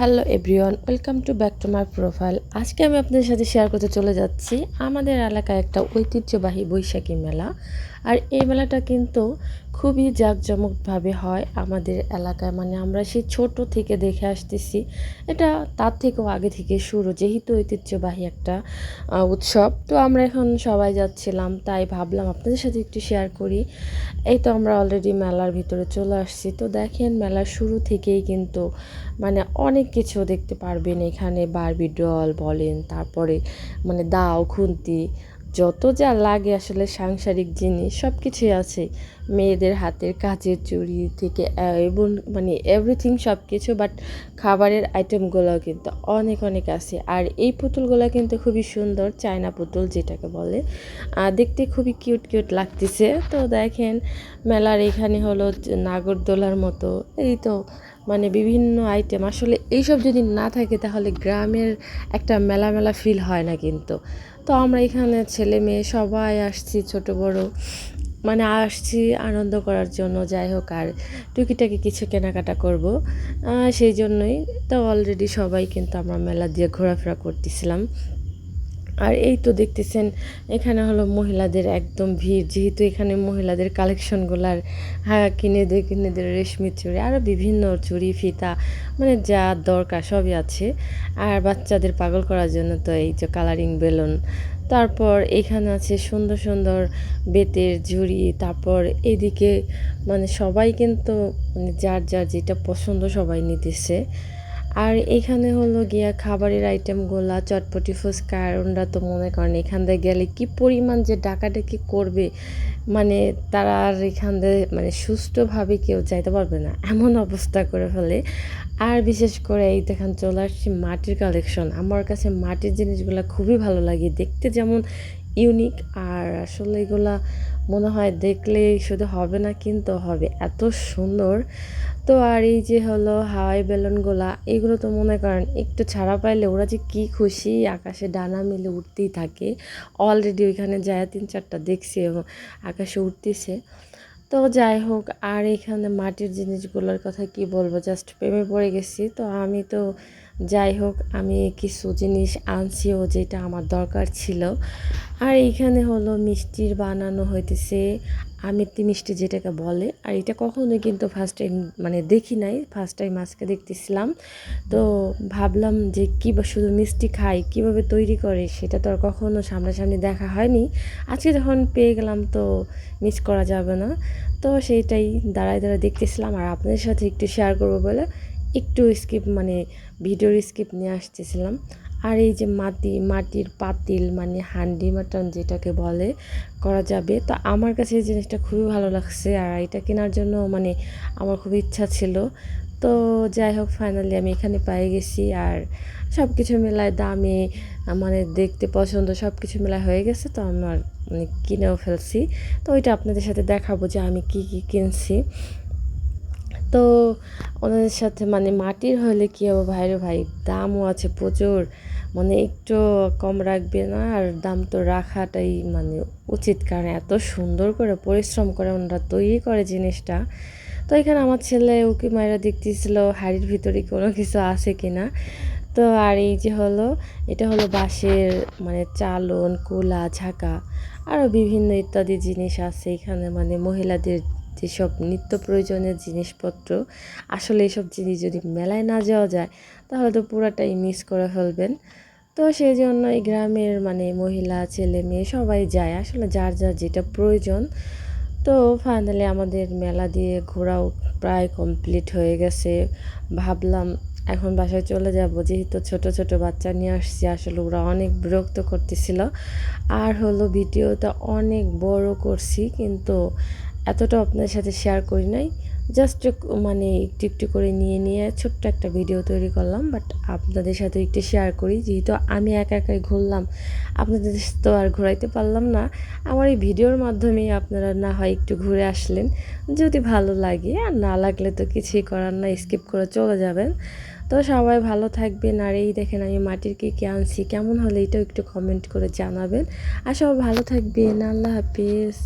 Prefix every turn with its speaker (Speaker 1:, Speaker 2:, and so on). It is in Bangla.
Speaker 1: Hello everyone, welcome to back to my profile. আজকে আমি আপনাদের সাথে শেয়ার করতে চলে যাচ্ছি আমাদের এলাকায় একটা ঐতিহ্যবাহী বৈশাখী মেলা। আর এই মেলাটা কিন্তু খুবই জাঁকজমকভাবে হয় আমাদের এলাকায়। মানে আমরা সেই ছোট থেকে দেখে আসতেছি। এটা তার থেকেও আগে থেকে শুরু, যেহেতু ঐতিহ্যবাহী একটা উৎসব। তো আমরা এখন সবাই যাচ্ছিলাম, তাই ভাবলাম আপনাদের সাথে একটু শেয়ার করি। এই তো আমরা অলরেডি মেলার ভিতরে চলে আসছি। তো দেখেন মেলার শুরু থেকেই কিন্তু মানে অনেক কিছু দেখতে পারবেন এখানে। বারবি ডল বলেন, তারপরে মানে দাও, খুন্তি যত যা লাগে আসলে সাংসারিক জিনিস সব কিছুই আছে। মেয়েদের হাতের কাজের চুরি থেকে এবং মানে এভরিথিং সব কিছু বাট খাবারের আইটেমগুলো কিন্তু অনেক অনেক আছে। আর এই পুতুলগুলো কিন্তু খুবই সুন্দর, চায়না পুতুল যেটাকে বলে। দেখতে খুবই কিউট কিউট লাগতেছে। তো দেখেন, মেলার এখানে হলো নাগরদোলার মতো। এই তো মানে বিভিন্ন আইটেম আসলে এইসব যদি না থাকে তাহলে গ্রামের একটা মেলা মেলা ফিল হয় না কিন্তু। তো আমরা এখানে ছেলে মেয়ে সবাই আসছি ছোট বড়। মানে আসছি আনন্দ করার জন্য, যাই হোক, আর টুকিটাকি কিছু কেনাকাটা করব। সেই জন্যই তো অলরেডি সবাই কিন্তু আমরা মেলা দিয়ে ঘোরাফেরা করতেছিলাম। আর এই তো দেখতেছেন, এখানে হলো মহিলাদের একদম ভিড়। যেহেতু এখানে মহিলাদের কালেকশনগুলার হ্যাঁ কিনে দিয়ে কিনে দিয়ে রেশমি চুড়ি আরও বিভিন্ন চুড়ি, ফিতা মানে যা দরকার সবই আছে। আর বাচ্চাদের পাগল করার জন্য তো এই যে কালারিং বেলুন। তারপর এখানে আছে সুন্দর সুন্দর বেতের ঝুড়ি। তারপর এদিকে মানে সবাই কিন্তু মানে যার যার যেটা পছন্দ সবাই নিতেছে। আর এখানে হলো গিয়া খাবারের আইটেমগুলা চটপটি ফুচকা আর তো মনে করেন এখান থেকে গেলে কি পরিমাণ যে ডাকাডাকি করবে মানে তারা আর এখান থেকে মানে সুষ্ঠুভাবে কেউ যাইতে পারবে না, এমন অবস্থা করে ফেলে। আর বিশেষ করে এই দেখান চলে আসছি মাটির কালেকশন আমার কাছে মাটির জিনিসগুলো খুবই ভালো লাগে। দেখতে যেমন ইউনিক আর আসলে এগুলা মনে হয় দেখলে শুধু হবে না, কিন্তু হবে। এত সুন্দর। তো আর এই যে হলো হাওয়াই বেলুনগুলা এগুলো তো মনে করেন একটু ছাড়া পাইলে ওরা যে কি খুশি, আকাশে ডানা মিলে উঠতেই থাকে। অলরেডি ওইখানে যায়, তিন চারটা দেখছি এবং আকাশে উঠতেছে। তো যাই হোক, আর এখানে মাটির জিনিসগুলোর কথা কি বলব? জাস্ট প্রেমে পড়ে গেছি। তো আমি তো যাই হোক, আমি কিছু জিনিস আনছিও যেটা আমার দরকার ছিল। আর এইখানে হলো মিষ্টির বানানো হইতেছে আমিত্তি মিষ্টি যেটাকে বলে। আর এটা কখনোই কিন্তু ফার্স্ট টাইম মানে দেখি নাই ফার্স্ট টাইম আজকে দেখতেছিলাম। তো ভাবলাম যে কী শুধু মিষ্টি খাই, কীভাবে তৈরি করে সেটা তো আর কখনো সামনাসামনি দেখা হয়নি। আজকে যখন পেয়ে গেলাম তো মিস করা যাবে না। তো সেইটাই দাঁড়ায় দাঁড়ায় দেখতেছিলাম। আর আপনাদের সাথে একটু শেয়ার করব বলে একটু স্কিপ মানে ভিডিওর স্কিপ নিয়ে আসতেছিলাম। আর এই যে মাটি, মাটির পাতিল মানে হান্ডি মাটন যেটাকে বলে, করা যাবে। তো আমার কাছে এই জিনিসটা খুবই ভালো লাগছে আর এটা কেনার জন্য মানে আমার খুব ইচ্ছা ছিল। তো যাই হোক ফাইনালি আমি এখানে পেয়ে গেছি আর সব কিছু মেলায় দামে মানে দেখতে পছন্দ সব কিছু মেলায় হয়ে গেছে। তো আমার মানে কিনেও ফেলছি। তো ওইটা আপনাদের সাথে দেখাবো যে আমি কি কি কিনছি। তো ওনাদের সাথে মানে মাটির হলে কী হবে ভাইরে ভাই? দামও আছে প্রচুর। মানে একটু কম রাখবে না আর দাম তো রাখাটাই মানে উচিত। কারণ এত সুন্দর করে পরিশ্রম করে ওনারা তৈরি করে জিনিসটা। তো এখানে আমার ছেলে উকি মায়েরা দেখতেছিল, হাড়ির ভিতরে কোনো কিছু আছে কি না তো আর এই যে হলো, এটা হলো বাঁশের মানে চালন, কুলা, ঝাঁকা আরও বিভিন্ন ইত্যাদি জিনিস আছে এখানে মানে মহিলাদের যেসব নিত্য প্রয়োজনীয় জিনিসপত্র, আসলে এসব জিনিস যদি মেলায় না যাওয়া যায়, তাহলে তো পুরাটাই মিস করে ফেলবেন। তো সেই জন্য এই গ্রামের মানে মহিলা, ছেলে, মেয়ে সবাই যায়, আসলে যার যার যেটা প্রয়োজন। তো ফাইনালি আমাদের মেলা দিয়ে ঘোরাও প্রায় কমপ্লিট হয়ে গেছে। ভাবলাম এখন বাসায় চলে যাব, যেহেতু ছোট ছোট বাচ্চা নিয়ে আসছি, আসলে ওরা অনেক বিরক্ত করতেছিল। আর হলো ভিডিওটা অনেক বড় করছি, কিন্তু এতটা আপনাদের সাথে শেয়ার করি নাই। জাস্ট মানে একটু একটু করে নিয়ে নিয়ে ছোট্ট একটা ভিডিও তৈরি করলাম বাট আপনাদের সাথে একটু শেয়ার করি। যেহেতু আমি একা একাই ঘুরলাম, আপনাদের তো আর ঘোরাইতে পারলাম না। আমার এই ভিডিওর মাধ্যমেই আপনারা না হয় একটু ঘুরে আসলেন। যদি ভালো লাগে, আর না লাগলে তো কিছুই করার না স্কিপ করে চলে যাবেন। তো সবাই ভালো থাকবেন, আর এই দেখেন আমি মাটির কে আনছি, কেমন হলে এটাও একটু কমেন্ট করে জানাবেন। আর সবাই ভালো থাকবেন, আল্লাহ হাফিজ।